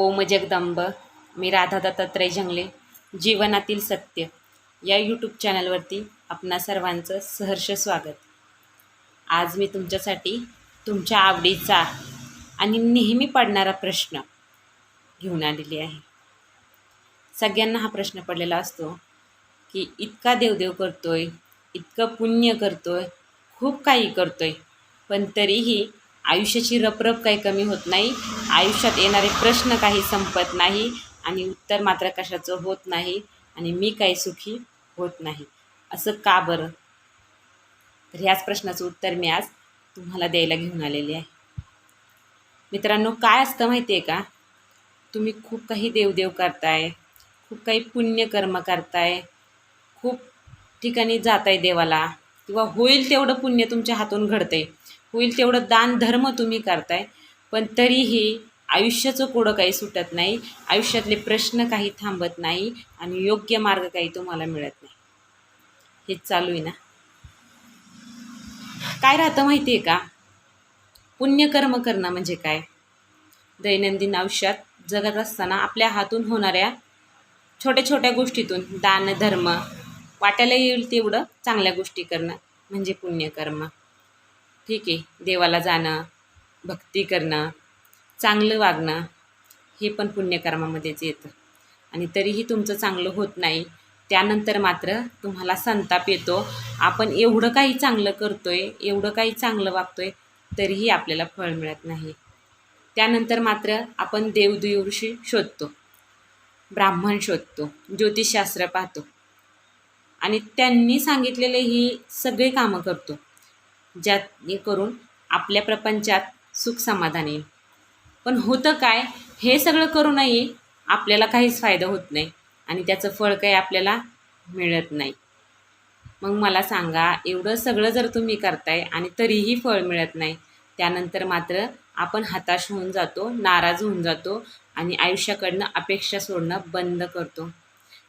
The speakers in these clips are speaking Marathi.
ओम जगदंब मी राधा दत्तात्रय जंगले जीवनातील सत्य. या यूट्यूब चॅनलवरती आपणा सर्वांचं सहर्ष स्वागत. आज मी तुमच्यासाठी तुमच्या आवडीचा आणि नेहमी पडणारा प्रश्न घेऊन आलेली आहे. सगळ्यांना हा प्रश्न पडलेला असतो की इतका देवदेव करतोय इतकं पुण्य करतोय खूप काही करतोय पण तरीही आयुष्याची रपरप काही कमी होत नाही. आयुष्यात येणारे प्रश्न काही संपत नाही आणि उत्तर मात्र कशाचं होत नाही आणि मी काही सुखी होत नाही. असं का बरं? तर ह्याच प्रश्नाचं उत्तर मी आज तुम्हाला द्यायला घेऊन आलेले आहे. मित्रांनो काय असतं माहिती आहे का? तुम्ही खूप काही देवदेव करताय खूप काही पुण्यकर्म करताय खूप ठिकाणी जाताय देवाला किंवा होईल तेवढं पुण्य तुमच्या हातून घडतंय. होईल तेवढं दान धर्म तुम्ही करताय. पण तरीही आयुष्याचं कोडं काही सुटत नाही. आयुष्यातले प्रश्न काही थांबत नाही आणि योग्य मार्ग काही तुम्हाला मिळत नाही. हेच चालू आहे ना? काय राहतं माहिती आहे का? पुण्यकर्म करणं म्हणजे काय? दैनंदिन आयुष्यात जगत असताना आपल्या हातून होणाऱ्या छोट्या छोट्या गोष्टीतून दान धर्म वाटायला येईल तेवढं चांगल्या गोष्टी करणं म्हणजे पुण्यकर्म. ठीक आहे देवाला जाणं भक्ती करणं चांगलं वागणं हे पण पुण्यकर्मामध्येच येतं. आणि तरीही तुमचं चांगलं होत नाही त्यानंतर मात्र तुम्हाला संताप येतो. आपण एवढं काही चांगलं करतो आहे एवढं काही चांगलं वागतो आहे तरीही आपल्याला फळ मिळत नाही. त्यानंतर मात्र आपण देवदेवशी शोधतो ब्राह्मण शोधतो ज्योतिषशास्त्र पाहतो. आणि त्यांनी सांगितलेले ही सगळे कामं करतो करून आपल्या प्रपंचात सुख समाधान येईल. पण होतं काय? हे सगळं करूनही आपल्याला काहीच फायदा होत नाही आणि त्याचं फळ काही आपल्याला मिळत नाही. मग मला सांगा एवढं सगळं जर तुम्ही करताय आणि तरीही फळ मिळत नाही त्यानंतर मात्र आपण हताश होऊन जातो नाराज होऊन जातो आणि आयुष्याकडनं अपेक्षा सोडणं बंद करतो.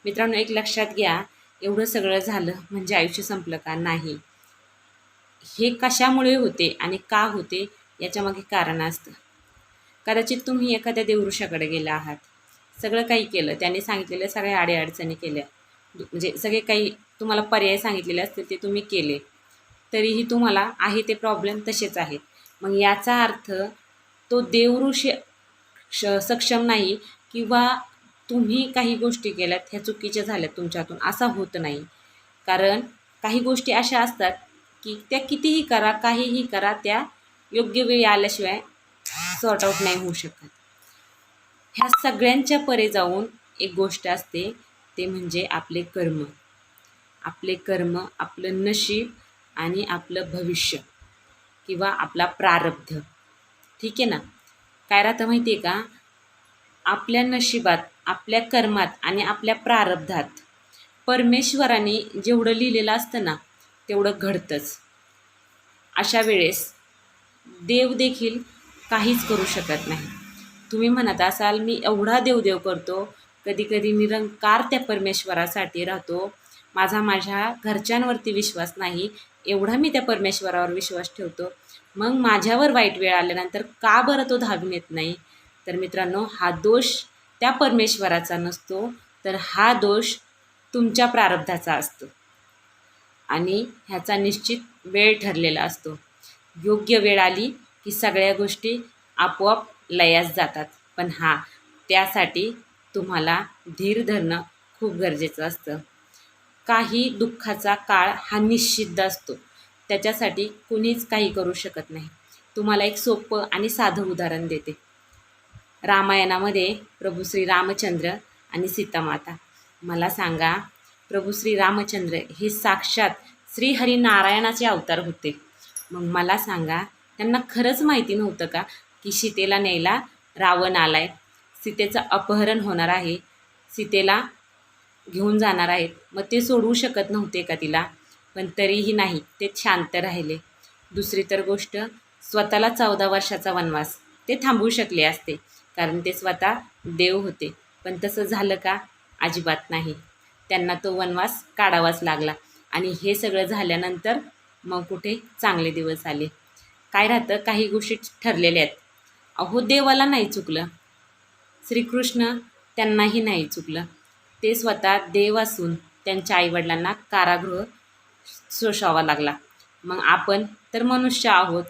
मित्रांनो एक लक्षात घ्या एवढं सगळं झालं म्हणजे आयुष्य संपलं का? नाही. हे कशामुळे होते आणि का होते याच्यामागे कारण असतं. कदाचित तुम्ही एखाद्या देवऋषाकडे गेला आहात. सगळं काही केलं. त्याने सांगितलेल्या सगळ्या अडीअडचणी केल्या. म्हणजे सगळे काही तुम्हाला पर्याय सांगितलेले असतील ते तुम्ही केले. तरीही तुम्हाला आहे ते प्रॉब्लेम तसेच आहेत. मग याचा अर्थ तो देवऋषी सक्षम नाही किंवा तुम्ही काही गोष्टी केल्यात ह्या चुकीच्या झाल्यात तुमच्यातून. असा होत नाही. कारण काही गोष्टी अशा असतात की त्या कितीही करा काहीही करा त्या योग्य वेळी आल्याशिवाय सॉर्ट आऊट नाही होऊ शकत. ह्या सगळ्यांच्या परे जाऊन एक गोष्ट असते ते म्हणजे आपले कर्म. आपले कर्म आपलं नशीब आणि आपलं भविष्य किंवा आपला प्रारब्ध. ठीक आहे ना? काय राहतं माहिती आहे का? आपल्या नशिबात आपल्या कर्मात आणि आपल्या प्रारब्धात. परमेश्वराने जेवढं लिहिलेलं असतं ना तेवढं घडतंच. अशा वेळेस देव देखील काहीच करू शकत नाही. तुम्ही म्हणत असाल मी एवढा देवदेव करतो कधीकधी निरंकार त्या परमेश्वरासाठी राहतो. माझा माझ्या घरच्यांवरती विश्वास नाही एवढा मी त्या परमेश्वरावर विश्वास ठेवतो. मग माझ्यावर वाईट वेळ आल्यानंतर का बरं तो धावून येत नाही? तर मित्रांनो हा दोष त्या परमेश्वराचा नसतो तर हा दोष तुमच्या प्रारब्धाचा असतो. आणि ह्याचा निश्चित वेळ ठरलेला असतो. योग्य वेळ आली की सगळ्या गोष्टी आपोआप लयास जातात. पण हा त्यासाठी तुम्हाला धीर धरणं खूप गरजेचं असतं. काही दुःखाचा काळ हा निश्चिद्ध असतो. त्याच्यासाठी कुणीच काही करू शकत नाही. तुम्हाला एक सोपं आणि साधं उदाहरण देते. रामायणामध्ये प्रभू श्री रामचंद्र आणि सीतामाता. मला सांगा प्रभू श्री रामचंद्र हे साक्षात श्रीहरिनारायणाचे अवतार होते. मग मला सांगा त्यांना खरंच माहिती नव्हतं का की सीतेला न्यायला रावण आलाय? सीतेचं अपहरण होणार आहे. सीतेला घेऊन जाणार आहेत. मग ते सोडवू शकत नव्हते का तिला? पण तरीही नाही ते शांत राहिले. दुसरी तर गोष्ट स्वतःला चौदा वर्षाचा वनवास. ते थांबवू शकले असते. कारण ते स्वतः देव होते. पण तसं झालं का? अजिबात नाही. त्यांना तो वनवास काढावाच लागला. आणि हे सगळं झाल्यानंतर मग कुठे चांगले दिवस आले. काय राहतं? काही गोष्टी ठरलेल्या आहेत. अहो देवाला नाही चुकलं. श्रीकृष्ण त्यांनाही नाही चुकलं. ते स्वतः देव असून त्यांच्या आईवडिलांना कारागृह सोसावा लागला. मग आपण तर मनुष्य आहोत.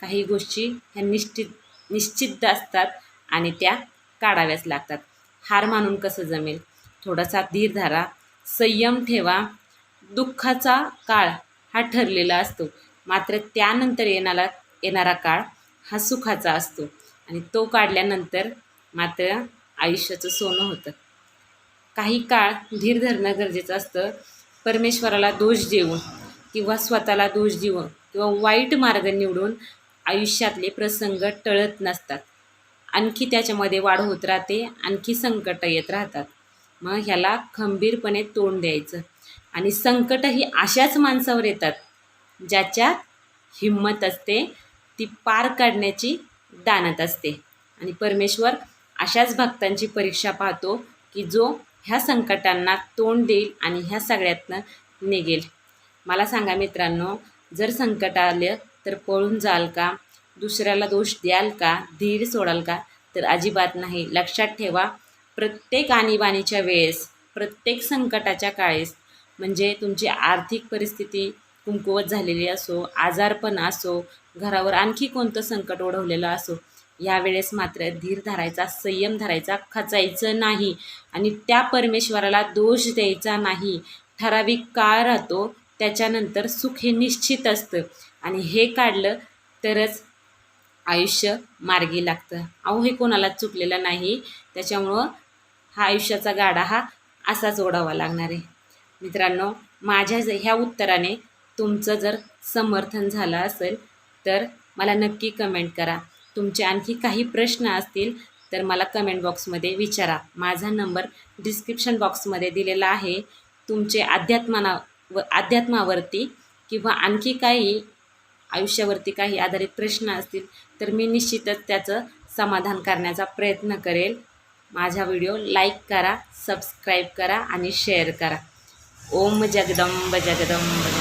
काही गोष्टी ह्या निश्चित निश्चित असतात. आणि त्या काढाव्याच लागतात. हार मानून कसं जमेल? थोडासा धीर धरा संयम ठेवा. दुःखाचा काळ हा ठरलेला असतो. मात्र त्यानंतर येणारा येणारा काळ हा सुखाचा असतो. आणि तो काढल्यानंतर मात्र आयुष्याचं सोनं होतं. काही काळ धीर धरणं गरजेचं असतं. परमेश्वराला दोष देऊन किंवा स्वतःला दोष देऊन किंवा वाईट मार्ग निवडून आयुष्यातले प्रसंग टळत नसतात. आणखी त्याच्यामध्ये वाढ होत राहते आणखी संकट येत राहतात. मग ह्याला खंबीरपणे तोंड द्यायचं. आणि संकट ही अशाच माणसावर येतात ज्याच्यात हिंमत असते ती पार काढण्याची दानत असते. आणि परमेश्वर अशाच भक्तांची परीक्षा पाहतो की जो ह्या संकटांना तोंड देईल आणि ह्या सगळ्यातनं निघेल. मला सांगा मित्रांनो जर संकट आलं तर पळून जाल का? दुसऱ्याला दोष द्याल का? धीर सोडाल का? तर अजिबात नाही. लक्षात ठेवा प्रत्येक आणीबाणीच्या वेळेस प्रत्येक संकटाच्या काळेस म्हणजे तुमची आर्थिक परिस्थिती कुंकुवत झालेली असो आजारपण असो घरावर आणखी कोणतं संकट ओढवलेलं असो यावेळेस मात्र धीर धरायचा संयम धरायचा खचायचं नाही आणि त्या परमेश्वराला दोष द्यायचा नाही. ठराविक काळ राहतो त्याच्यानंतर सुख हे निश्चित असतं. आणि हे काढलं तरच आयुष्य मार्गी लागतं. अहो हे कोणाला चुकलेलं नाही. त्याच्यामुळं हा आयुष्याचा गाडा हा असाच ओढावा लागणार आहे. मित्रांनो माझ्या ज ह्या उत्तराने तुमचं जर समर्थन झालं असेल तर मला नक्की कमेंट करा. तुमचे आणखी काही प्रश्न असतील तर मला कमेंट बॉक्समध्ये विचारा. माझा नंबर डिस्क्रिप्शन बॉक्समध्ये दिलेला आहे. तुमचे अध्यात्माना व अध्यात्मावरती किंवा आणखी काही आयुष्यावरती काही आधारित प्रश्न असतील तर मी निश्चितच त्याचं समाधान करण्याचा प्रयत्न करेल. माझा व्हिडिओ लाईक करा सबस्क्राईब करा आणि शेअर करा. ओम जगदंब जगदंब.